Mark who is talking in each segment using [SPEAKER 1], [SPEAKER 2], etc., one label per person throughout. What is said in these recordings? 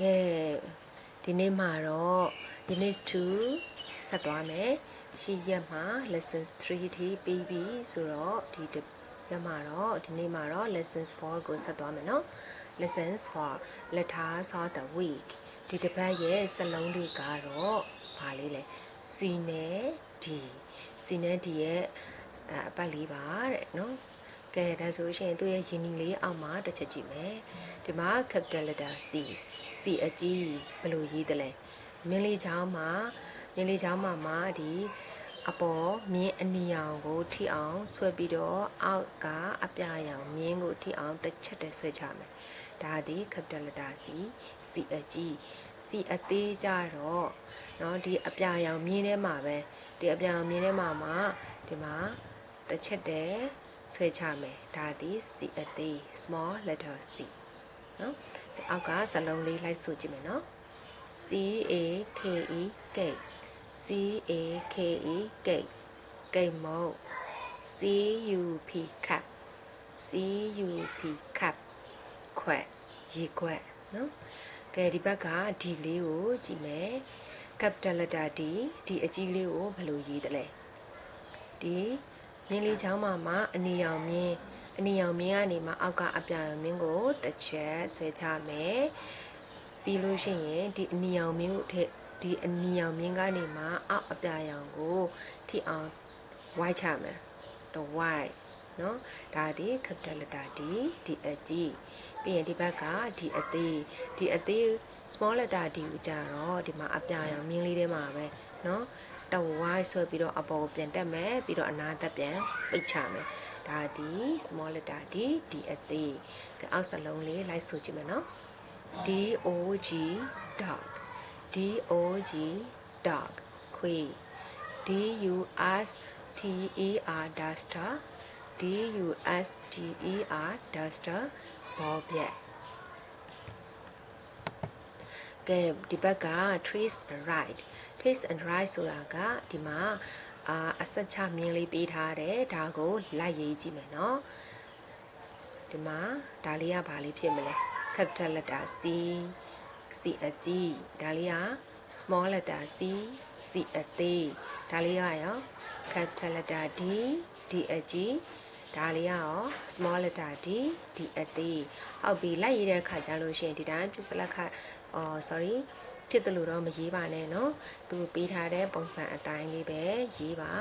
[SPEAKER 1] ကဲဒီနေ့မှာတော့ unit 2ဆက်သွားမယ်ရှိရက်မှာ lessons 3ထိပြီးပြီဆိုတော့ဒီတစ်ရက်မှာတော့ဒီနေ့မှာတော့ lessons 4ကိုဆက်သွားမယ်เนาะ lessons 4 letters of the week ဒီတစ်ပတ်ရဲ့စလုံးတွေကတော့ဘာလေးလဲ C နဲ့ D C နဲ့ D ရဲ့အအပတ်လေးပါတဲ့เนาะ ကဲဒါဆိုရှင်သူ့ရဲ့ယင်းနီလေးအောက်မှာတစ်ချက်ကြည့်မယ်ဒီမှာ capital letter C C အကြီးဘယ်လိုရေးသလဲမင်းလေးချောင်းမှာမင်းလေးချောင်းမှာမှာဒီအပေါ်မြင်းအနီရောင်ကိုထိအောင်ဆွဲပြီးတော့အောက်ကအပြရောင်မြင်းကိုထိအောင်တစ်ချက်တည်းဆွဲချမယ်ဒါဒီ capital letter C C အကြီး C အသေးကြတော့เนาะဒီအပြရောင်မြင်းထဲမှာပဲဒီအပြရောင်မြင်းထဲမှာမှာဒီမှာတစ်ချက်တည်း ဆွဲချမယ်ဒါဒီ C အသေး small letter C နော်ဒီအောက်ကဇလုံးလေးလိုက်ဆိုကြည့်မယ်နော် C A K E cake C A K E cake ကိတ်မုတ် C U P cup C U P cup ခွက်ရေခွက်နော်ကဲဒီဘက်ကဒီလေးကိုကြည့်မယ် capital letter D ဒီအကြီးလေးကိုဘယ်လိုရေးသလဲဒီ မြင်းလေးချောင်းမှာမှာအနီရောင်မြင်းအနီရောင်မြင်းကနေမှအောက်ကအပြာရောင်မြင်းကိုတစ်ချက်ဆွဲချမယ်ပြီးလို့ရှိရင်ဒီအနီရောင်မြင်းကိုထည့်ဒီအနီရောင်မြင်းကနေမှအောက်အပြာရောင်ကိုထိအောင်ဝိုက်ချမယ်တော့ white နော်ဒါဒီ capital letter D ဒီအကြီးပြီးရင်ဒီဘက်ကဒီအသေးဒီအသေး small letter D ကိုကြတော့ဒီမှာအပြာရောင်မြင်းလေးထဲမှာပဲနော် တဝိုင်းဆွဲပြီးတော့အပေါ်ကိုပြန်တက်မယ်ပြီးတော့အနာသက်ပြန်ပိတ်ချမယ်ဒါဒီ small letter D ဒီအသေးကဲအောက်စလုံးလေးလိုက်ဆိုကြည့်မယ်နော် D O G dog D O G dog ခွေ D U S T E R duster D U S T E R duster ဘောပြက် ကဲဒီဘက်က trace and right trace and right ဆိုတာကဒီမှာအာအဆက်ချမြင်းလေးပေးထားတယ်ဒါကိုလိုက်ရေးကြည့်မယ်နော်ဒီမှာဒါလေးကဘာလေးဖြစ်မလဲ capital letter C C အကြီးဒါလေးက small letter C C အသေးဒါလေးကရော capital letter D D အကြီး ဒါလေးကရော small letter D D အသေးဟုတ်ပြီလိုက်ရတဲ့အခါကျလို့ရှိရင်ဒီတိုင်းပြစ်စလက်ခအော် sorry ဖြစ်တယ်လို့တော့မရေးပါနဲ့เนาะသူပေးထားတဲ့ပုံစံအတိုင်းလေးပဲရေးပါ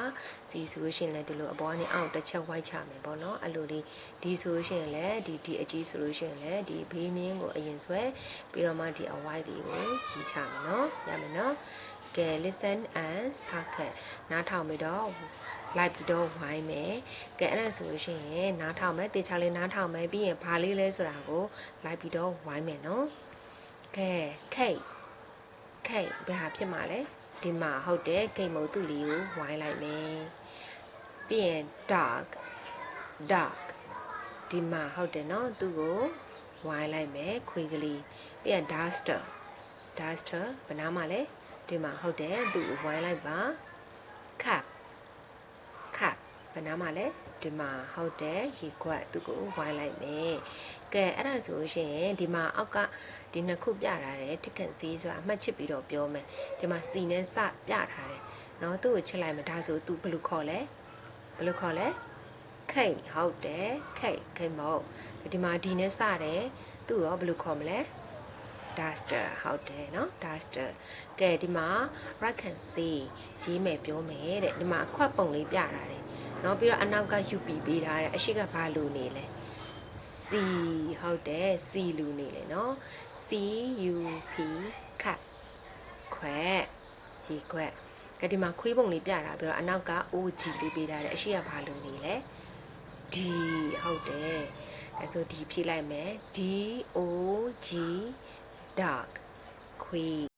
[SPEAKER 1] စီဆိုရှင်လည်းဒီလိုအပေါ်ကနေအောက်တစ်ချက်ဝိုက်ချမယ်ပေါ့เนาะအဲ့လိုလေးဒီဆိုရှင်လည်းဒီဒီအကြီးဆိုလို့ရှင်လည်းဒီဘေးမင်းကိုအရင်ဆွဲပြီးတော့မှဒီအဝိုက်လေးကိုရေးချမယ်เนาะရမယ်เนาะကဲ listen and circle နားထောင်ပြီးတော့ လိုက်ပြီးတော့ဝိုင်းမယ်ကဲအဲ့ဒါဆိုလို့ရှိရင်နားထောင်မယ်တေချာလေးနားထောင်မယ်ပြီးရင်ဘာလေးလဲဆိုတာကိုလိုက်ပြီးတော့ဝိုင်းမယ်နော်ကဲ cake cake ဘယ်ဟာဖြစ်မှာလဲဒီမှာဟုတ်တယ်ဂိတ်မုတ်သူ့လေးကိုဝိုင်းလိုက်မယ်ပြီးရင် dark dark ဒီမှာဟုတ်တယ်နော်သူ့ကိုဝိုင်းလိုက်မယ်ခွေကလေးပြီးရင် duster duster ဘယ်နားမှာလဲဒီမှာဟုတ်တယ်သူ့ကိုဝိုင်းလိုက်ပါ cup ဘယ်နားမှာလဲဒီမှာဟုတ်တယ်ရေခွက်သူ့ကိုဝိုင်းလိုက်မယ်ကဲအဲ့ဒါဆိုရှင်ဒီမှာအောက်ကဒီနှစ်ခုပြထားတယ် ticket ဈေးဆိုတာအမှတ်ချစ်ပြီးတော့ပြောမယ်ဒီမှာစီနဲ့စပြထားတယ်เนาะသူ့ကိုချစ်လိုက်မယ်ဒါဆို तू ဘယ်လိုခေါ်လဲဘယ်လိုခေါ်လဲခိတ်ဟုတ်တယ်ခိတ်ခိတ်မဟုတ်ဒီမှာဒီနဲ့စတယ်သူ့ရောဘယ်လိုခေါ်မလဲ duster ဟုတ်တယ်เนาะ duster ကဲဒီမှာ right can see ရေးမယ်ပြောမယ်တဲ့ဒီမှာအခွက်ပုံလေးပြထားတယ် နော်ပြီးတော့အနောက်ကယူပီပေးထားတယ်အရှိကဘာလူနေလဲ C ဟုတ်တယ် C လူနေလေနော် C U P ခတ်ခွဲဒီခွဲကဒီမှာခွေးပုံလေးပြတာပြီးတော့အနောက်က OG လေးပေးထားတယ်အရှိကဘာလူနေလဲ D ဟုတ်တယ်အဲဆိုဒီဖြည့်လိုက်မယ် D O G dog ခွေး